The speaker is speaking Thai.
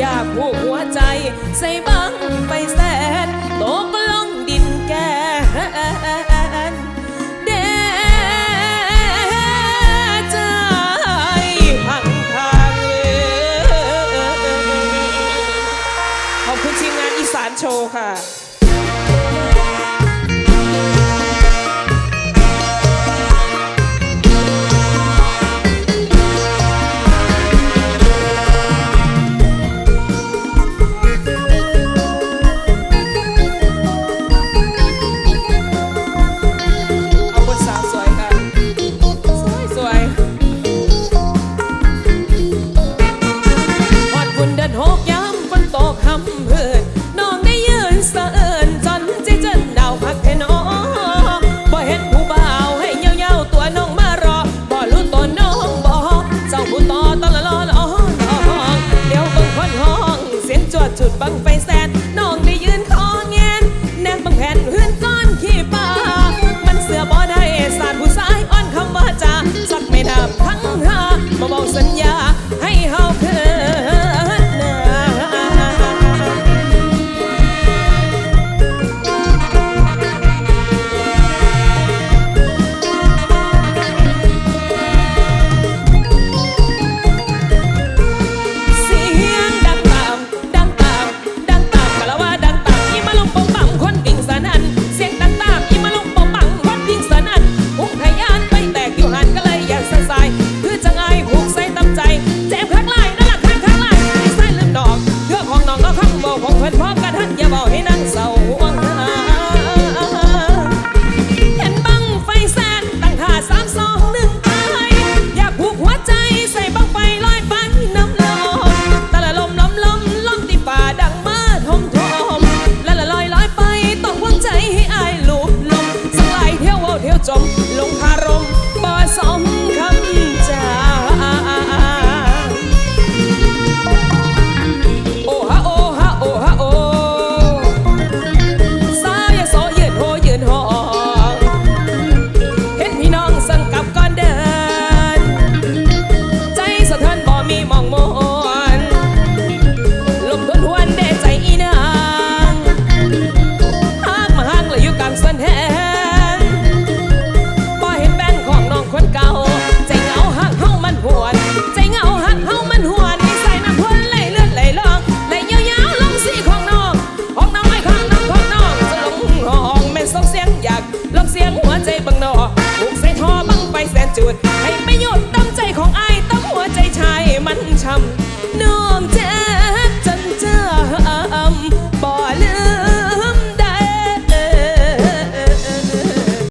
อยากผู้หัวใจ ใส่บังไปแสนตกลงดินแกนเดใจหังทางขอบคุณทีมงานอีสานโชว์ค่ะ กย้ำฝนตกคำเพื่อนน้องได้ยืนสะเอิญจนจเจนดาวพักแค่น้องบ่เห็นผู้บ่าวให้เย้าๆตัวน้องมารอบ่รู้ตัวน้องบ่เจ้าผู้ต่อตอนละล้อนออนเดี๋ยวบังคนห้อง เสียงจวดจุดบังไฟแสน จมลงคารมบ่สม